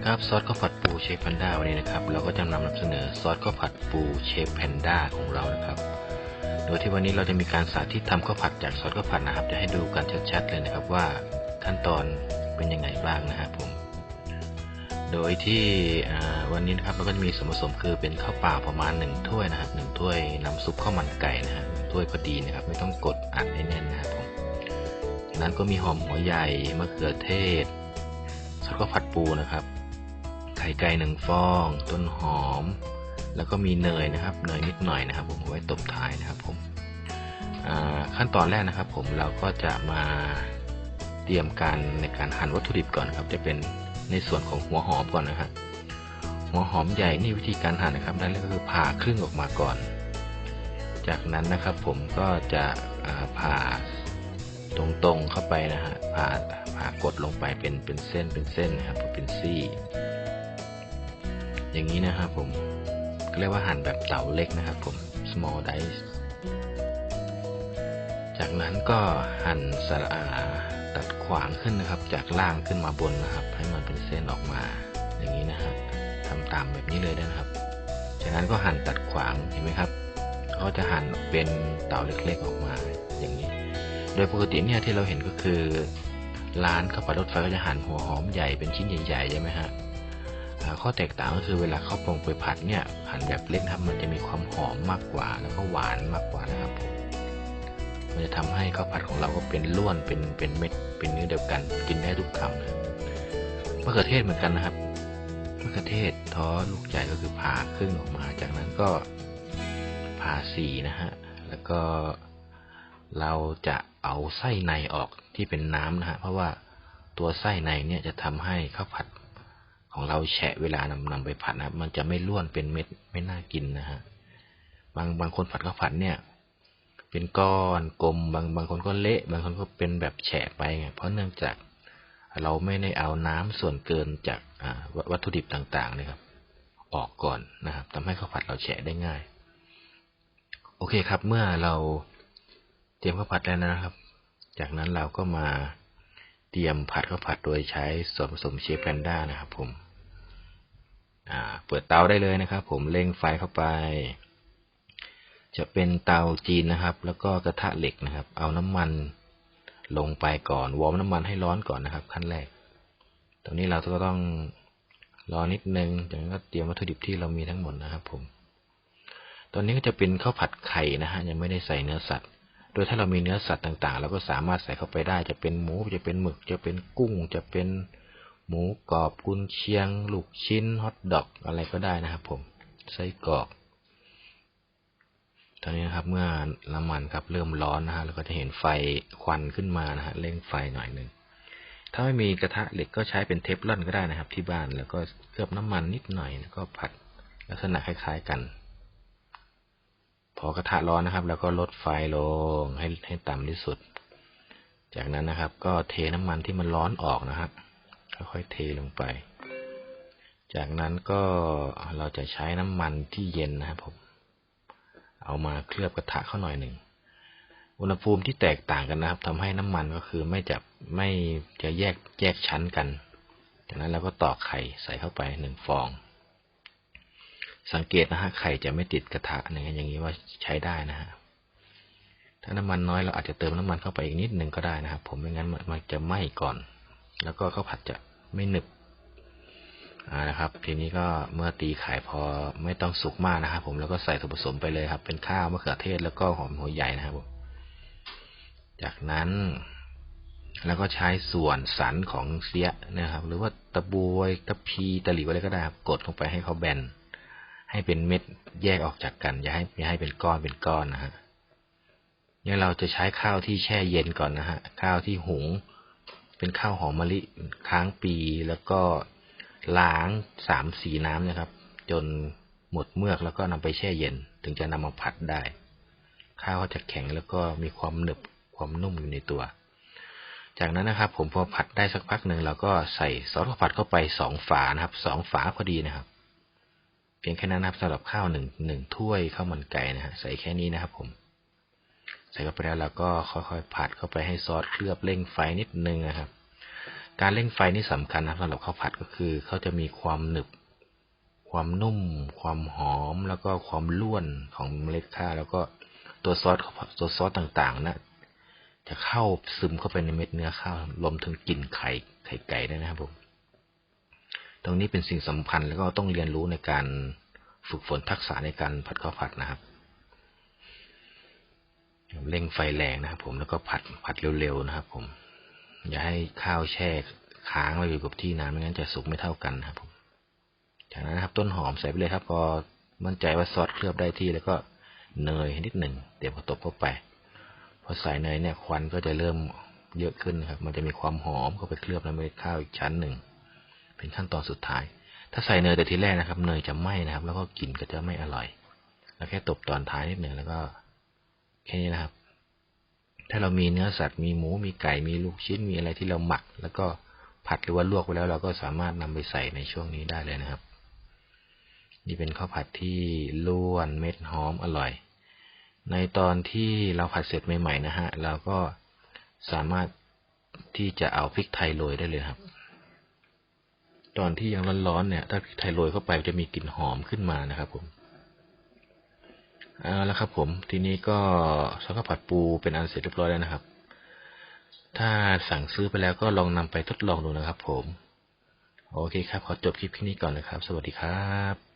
ดีครับซอสข้าวผัดปูเชฟแพนด้าวันนี้นะครับเราก็จะนำนำเสนอซอสข้าวผัดปูเชฟแพนด้าของเรานะครับ โดยที่วันนี้เราจะมีการสาธิตทำข้าวผัดจากซอสข้าวผัดนะครับ จะให้ดูกันชัดๆเลยนะครับว่าขั้นตอนเป็นยังไงบ้างนะครับผม โดยที่วันนี้นะครับเราก็จะมีส่วนผสมคือเป็นข้าวเปล่าประมาณ1ถ้วยนะครับ1ถ้วยน้ำซุปข้าวมันไก่นะฮะถ้วยพอดีนะครับ ไม่ต้องกดอัดให้แน่นนะครับผมจากนั้นก็มีหอมหัวใหญ่มะเขือเทศซอสข้าวผัดปูนะครับ ไข่ไก่หนึ่งฟอง ต้นหอม แล้วก็มีเนยนะครับ เนยนิดหน่อยนะครับ ผมไว้ตบท้ายนะครับผมขั้นตอนแรกนะครับ ผมเราก็จะมาเตรียมการในการหั่นวัตถุดิบก่อนครับ จะเป็นในส่วนของหัวหอมก่อนนะครับหัวหอมใหญ่นี่วิธีการหั่นนะครับได้เลยก็คือผ่าครึ่งออกมาก่อน จากนั้นนะครับ ผมก็จะผ่าตรงๆเข้าไปนะฮะผ่าผ่ากดลงไปเป็นเป็นเส้นเป็นเส้นนะครับเป็นซี่ อย่างนี้นะครับผมเรียกว่าหั่นแบบเต๋าเล็กนะครับผม small dice จากนั้นก็หั่นสระตัดขวางขึ้นนะครับ จากล่างขึ้นมาบนนะครับ ให้มันเป็นเส้นออกมา อย่างนี้นะครับทำตามแบบนี้เลยได้นะครับ จากนั้นก็หั่นตัดขวางเห็นไหมครับก็จะหั่นเป็นเต๋าเล็กๆออกมาอย่างนี้ โดยปกติเนี่ยที่เราเห็นก็คือร้านข้าวผัดรถไฟก็จะหั่นหัวหอมใหญ่เป็นชิ้นใหญ่ๆใช่ไหมฮะ ข้อแตกต่างก็คือเวลาข้าวปรุงไปผัดเนี่ยหั่นแบบเล็กครับมันจะมีความหอมมากกว่า แล้วก็หวานมากกว่านะครับผมมันจะทำให้ข้าวผัดของเราก็เป็นล้วนเป็นเป็นเม็ดเป็นเนื้อเดียวกันกินได้ทุกคำนะมะเขือเทศเหมือนกันนะครับมะเขือเทศท้อลูกใหญ่ก็คือผ่าครึ่งออกมาจากนั้นก็ผ่าสีนะฮะแล้วก็เราจะเอาไส้ในออกที่เป็นน้ำนะฮะเพราะว่าตัวไส้ในเนี่ยจะทำให้ข้าวผัด ของเราแฉะเวลานำนำไปผัดนะมันจะไม่ล้วนเป็นเม็ดไม่น่ากินนะฮะบางบางคนผัดข้าวผัดเนี่ย เป็นก้อนกลม บางบางคนก็เละ บางคนก็เป็นแบบแฉะไปไงเพราะเนื่องจากเราไม่ได้เอาน้ำส่วนเกินจากวัตถุดิบต่างๆนะครับ ออกก่อนนะครับทำให้ข้าวผัดเราแฉะได้ง่าย โอเคครับ เมื่อเราเตรียมข้าวผัดแล้วนะครับ จากนั้นเราก็มา เตรียมผัดข้าวผัดโดยใช้ส่วนผสมเชฟแพนด้านะครับผมเปิดเตาได้เลยนะครับ ผมเร่งไฟเข้าไป จะเป็นเตาจีนนะครับ แล้วก็กระทะเหล็กนะครับ เอาน้ำมันลงไปก่อนวอร์มน้ำมันให้ร้อนก่อนนะครับ ขั้นแรกตรงนี้เราก็ต้องรอนิดนึงจากนั้นก็เตรียมวัตถุดิบที่เรามีทั้งหมดนะครับ ผม ตอนนี้ก็จะเป็นข้าวผัดไข่นะฮะยังไม่ได้ใส่เนื้อสัตว์ โดยถ้าเรามีเนื้อสัตว์ต่างๆ เราก็สามารถใส่เข้าไปได้ จะเป็นหมู จะเป็นหมึก จะเป็นกุ้ง จะเป็นหมูกรอบกุนเชียง ลูกชิ้น ฮอทดอก อะไรก็ได้นะครับผม ไส้กรอก ตอนนี้นะครับ เมื่อน้ำมันครับเริ่มร้อนนะฮะเราก็จะเห็นไฟควันขึ้นมานะฮะ เร่งไฟหน่อยหนึ่ง ถ้าไม่มีกระทะเหล็กก็ใช้เป็นเทฟลอนก็ได้นะครับ ที่บ้าน แล้วก็เคลือบน้ำมันนิดหน่อย แล้วก็ผัดลักษณะคล้าย ๆ กัน พอกระทะร้อนนะครับ แล้วก็ลดไฟลงให้ให้ต่ำที่สุด จากนั้นนะครับ ก็เทน้ำมันที่มันร้อนออกนะครับค่อยๆเทลงไป จากนั้นก็เราจะใช้น้ำมันที่เย็นนะครับผมเอามาเคลือบกระทะเข้าหน่อยหนึ่งอุณหภูมิที่แตกต่างกันนะครับทำให้น้ำมันก็คือไม่จะไม่จะแยกแยกชั้นกัน จากนั้นเราก็ตอกไข่ใส่เข้าไปหนึ่งฟอง สังเกตนะฮะไข่จะไม่ติดกระทะอย่างอย่างนี้ว่าใช้ได้นะฮะถ้าน้ำมันน้อยเราอาจจะเติมน้ำมันเข้าไปอีกนิดหนึ่งก็ได้นะครับ ผมไม่งั้นมันจะไหม้ก่อน แล้วก็ข้าวผัดจะไม่หนึบอ่านะครับ ทีนี้ก็เมื่อตีไข่พอไม่ต้องสุกมากนะครับผมแล้วก็ใส่ส่วนผสมไปเลยครับ เป็นข้าวมะเขือเทศแล้วก็หอมหัวใหญ่นะครับผมจากนั้นแล้วก็ใช้ส่วนสันของเสียนะครับ หรือว่าตะบวยตะพีตะหลิวอะไรก็ได้ครับกดลงไปให้เขาแบน ให้เป็นเม็ดแยกออกจากกัน อย่าให้อย่าให้เป็นก้อนเป็นก้อนนะฮะเนี่ยเราจะใช้ข้าวที่แช่เย็นก่อนนะฮะ ข้าวที่หุง เป็นข้าวหอมมะลิค้างปีแล้วก็ล้างสามสีน้ำนะครับ จนหมดเมือกแล้วก็นำไปแช่เย็น ถึงจะนำมาผัดได้ ข้าวก็จะแข็งแล้วก็มีความหนึบความนุ่มอยู่ในตัว จากนั้นนะครับ ผมพอผัดได้สักพักหนึ่งเราก็ใส่ซอสผัดเข้าไปสองฝานะครับสองฝาพอดีนะครับ เพียงแค่นั้นนะครับสำหรับข้าวหนึ่งหนึ่งถ้วยข้าวมันไก่นะฮะใส่แค่นี้นะครับผม ใส่เข้าไปแล้วเราก็ค่อยๆผัดเข้าไปให้ซอสเคลือบเร่งไฟนิดนึงนะครับ การเร่งไฟนี่สำคัญนะสำหรับข้าวผัดก็คือเขาจะมีความหนึบ ความนุ่ม ความหอมแล้วก็ความล้วนของเมล็ดข้าวแล้วก็ตัวซอสตัวซอสต่างๆ นะจะเข้าซึมเข้าไปในเม็ดเนื้อข้าวรวมถึงกลิ่นไข่ไข่ไก่ด้วยนะครับผม ตรงนี้เป็นสิ่งสำคัญแล้วก็ต้องเรียนรู้ในการฝึกฝนทักษะในการผัดข้าวผัดนะครับเร่งไฟแรงนะครับ ผมแล้วก็ผัดผัดเร็วๆนะครับ ผม อย่าให้ข้าวแช่ค้างไว้อยู่กับที่นานไม่งั้นจะสุกไม่เท่ากันนะครับผมจากนั้นนะครับ ต้นหอมใส่ไปเลยครับพอมั่นใจว่าซอสเคลือบได้ที่แล้วก็เนยนิดหนึ่งเดี๋ยวพอตบเข้าไปพอใส่เนยเนี่ยควันก็จะเริ่มเยอะขึ้นครับ มันจะมีความหอมเข้าไปเคลือบในเม็ดข้าวอีกชั้นหนึ่ง เป็นขั้นตอนสุดท้าย ถ้าใส่เนยแต่ทีแรกนะครับ เนยจะไหม้นะครับ แล้วก็กลิ่นก็จะไม่อร่อยแล้วแค่ตบตอนท้ายนิดหนึ่งแล้วก็แค่นี้นะครับ ถ้าเรามีเนื้อสัตว์มีหมูมีไก่มีลูกชิ้นมีอะไรที่เราหมัก แล้วก็ผัดหรือว่าลวกไว้แล้ว เราก็สามารถนำไปใส่ในช่วงนี้ได้เลยนะครับ นี่เป็นข้าวผัดที่ล้วนเม็ดหอมอร่อย ในตอนที่เราผัดเสร็จใหม่ๆนะฮะเราก็สามารถที่จะเอาพริกไทยโรยได้เลยครับ ตอนที่ยังร้อนๆเนี่ย ถ้าพริกไทยโรยเข้าไปจะมีกลิ่นหอมขึ้นมานะครับ ผมเอาละครับผม ทีนี้ก็ซอสข้าวผัดปูเป็นอันเสร็จเรียบร้อยแล้วนะครับ ถ้าสั่งซื้อไปแล้วก็ลองนำไปทดลองดูนะครับ ผม โอเคครับ ขอจบคลิปนี้ก่อนนะครับ สวัสดีครับ